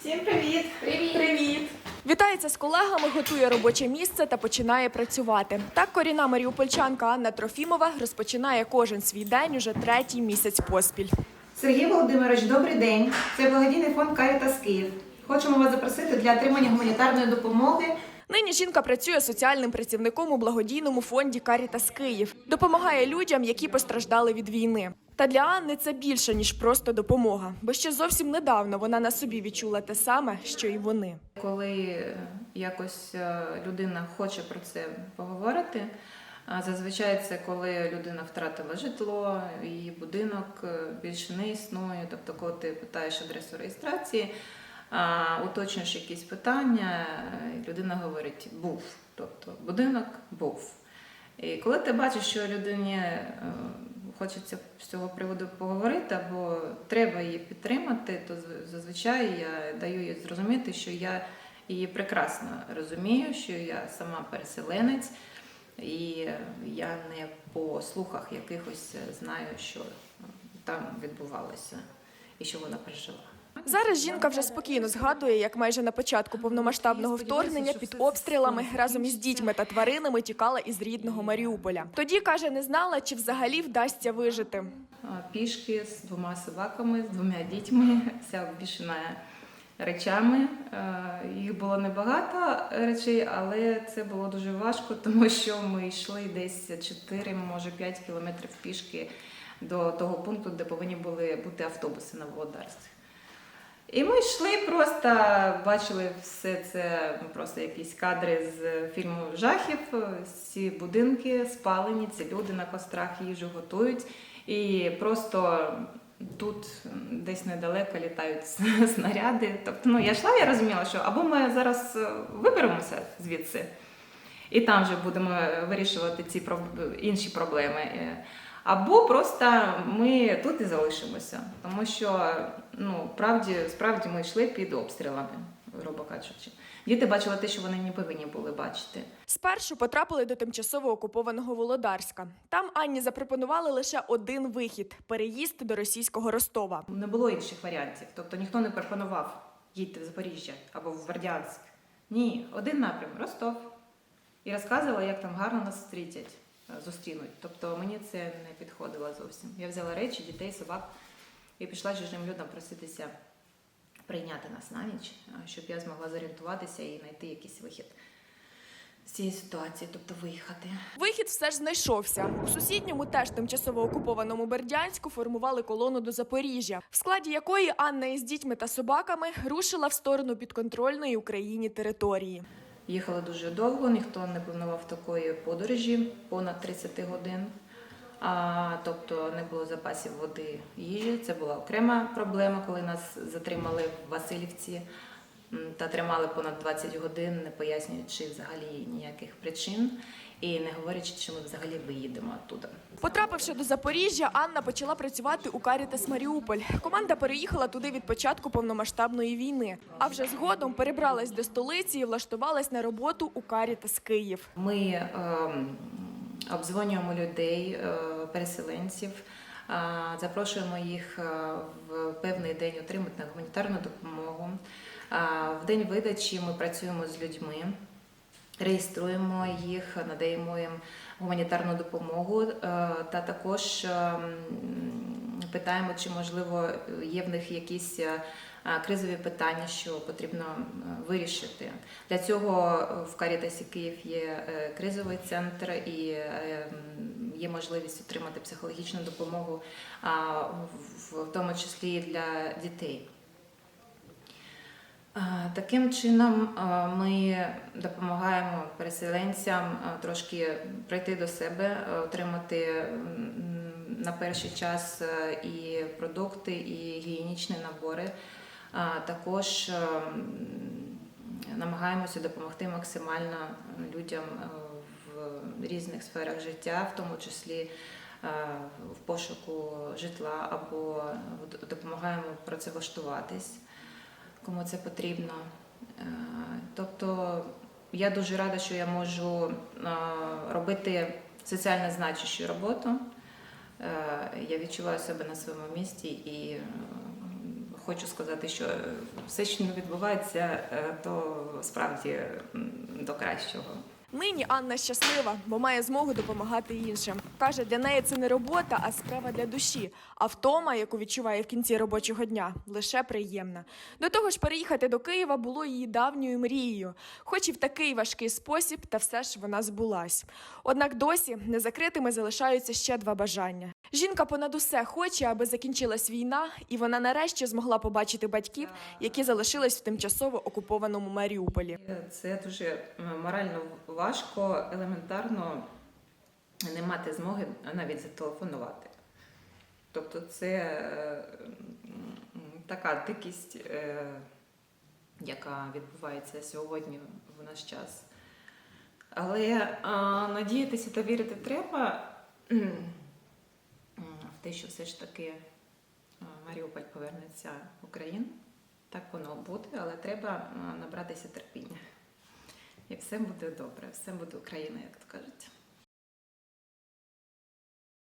Всім привіт! Привіт! Привіт! Вітається з колегами, готує робоче місце та починає працювати. Так корінна маріупольчанка Анна Трофімова розпочинає кожен свій день уже третій місяць поспіль. Сергій Володимирович, добрий день. Це благодійний фонд Карітас Київ. Хочемо вас запросити для отримання гуманітарної допомоги. Нині жінка працює соціальним працівником у благодійному фонді Карітас Київ. Допомагає людям, які постраждали від війни. Та для Анни це більше ніж просто допомога, бо ще зовсім недавно вона на собі відчула те саме, що й вони. Коли е, якось е, людина хоче про це поговорити, зазвичай це коли людина втратила житло, її будинок е, більше не існує. Тобто, коли ти питаєш адресу реєстрації, уточнюєш якісь питання, людина говорить був. Тобто будинок був. І коли ти бачиш, що людині хочеться з цього приводу поговорити, або треба її підтримати, то зазвичай я даю їй зрозуміти, що я її прекрасно розумію, що я сама переселенець, і я не по слухах якихось знаю, що там відбувалося і що вона пережила. Зараз жінка вже спокійно згадує, як майже на початку повномасштабного вторгнення під обстрілами разом із дітьми та тваринами тікала із рідного Маріуполя. Тоді каже, не знала, чи взагалі вдасться вижити. Пішки з двома собаками, з двома дітьми, вся обвішена речами. Їх було небагато речей, але це було дуже важко, тому що ми йшли десь 4, може 5 кілометрів пішки до того пункту, де повинні були бути автобуси на Володарстві. І ми йшли, просто бачили все це, ну, просто якісь кадри з фільму жахів. Ці будинки спалені, ці люди на кострах їжу готують. І просто тут десь недалеко літають снаряди. Тобто, ну я йшла, я розуміла, що або ми зараз е, виберемося звідси, і там вже будемо вирішувати ці проб- інші проблеми. Або просто ми тут і залишимося, тому що ну правді справді ми йшли під обстрілами, грубо кажучи. Діти бачили те, що вони не повинні були бачити. Спершу потрапили до тимчасово окупованого Володарська. Там Анні запропонували лише один вихід переїзд до російського Ростова. Не було інших варіантів. Тобто ніхто не пропонував їдьте в Запоріжжя або в Вердянськ. Ні, один напрям Ростов. І розказувала, як там гарно нас зустрітять, зустрінуть. Тобто мені це не підходило зовсім. Я взяла речі, дітей, собак і пішла чужим людям проситися прийняти нас на ніч, е, щоб я змогла зорієнтуватися і знайти якийсь вихід з цієї ситуації, тобто виїхати. Вихід все ж знайшовся. У сусідньому, теж тимчасово окупованому Бердянську, формували колону до Запоріжжя, в складі якої Анна із дітьми та собаками рушила в сторону підконтрольної Україні території. Їхали дуже довго, ніхто не планував такої подорожі, понад 30 годин. А, тобто не було запасів води їжі. Це була окрема проблема, коли нас затримали в Васильівці та тримали понад 20 годин, не пояснюючи взагалі ніяких причин і не говорячи, чи ми взагалі виїдемо оттуда. Потрапивши до Запоріжжя, Анна почала працювати у Карітас Маріуполь. Команда переїхала туди від початку повномасштабної війни. А вже згодом перебралась до столиці і влаштувалась на роботу у Карітас Київ. Ми ем, обдзвонюємо людей, е, переселенців, е, запрошуємо їх е, в певний день отримати на гуманітарну допомогу. В день видачі ми працюємо з людьми, реєструємо їх, надаємо їм гуманітарну допомогу е, та також ем, питаємо, чи можливо є в них якісь е, кризові питання, що потрібно е, вирішити. Для цього в Карітасі Київ є кризовий центр і е, є можливість отримати психологічну допомогу, в тому числі для дітей. Таким чином ми допомагаємо переселенцям трошки прийти до себе, отримати на перший час і продукти, і гігієнічні набори. Також намагаємося допомогти максимально людям в різних сферах життя, в тому числі в пошуку житла або допомагаємо працевлаштуватись кому це потрібно. Е, Тобто я дуже рада, що я можу е, робити соціально значущу роботу. Е, Я відчуваю себе на своєму місці і хочу сказати, що все, що не відбувається, то справді до кращого. Нині Анна щаслива, бо має змогу допомагати іншим. Каже, для неї це не робота, а справа для душі. А втома, яку відчуває в кінці робочого дня, лише приємна. До того ж, переїхати до Києва було її давньою мрією, хоч і в такий важкий спосіб, та все ж вона збулась. Однак досі незакритими залишаються ще два бажання. Жінка понад усе хоче, аби закінчилась війна, і вона нарешті змогла побачити батьків, які залишились в тимчасово окупованому Маріуполі. Це дуже е, морально важко, елементарно не мати змоги навіть зателефонувати. Тобто це е, така дикість, е, яка відбувається сьогодні в наш час. Але надіятися та вірити треба те, що все ж таки Маріуполь повернеться в Україну. Так воно буде, але треба набратися терпіння. І все буде добре, все буде Україна, як то кажуть.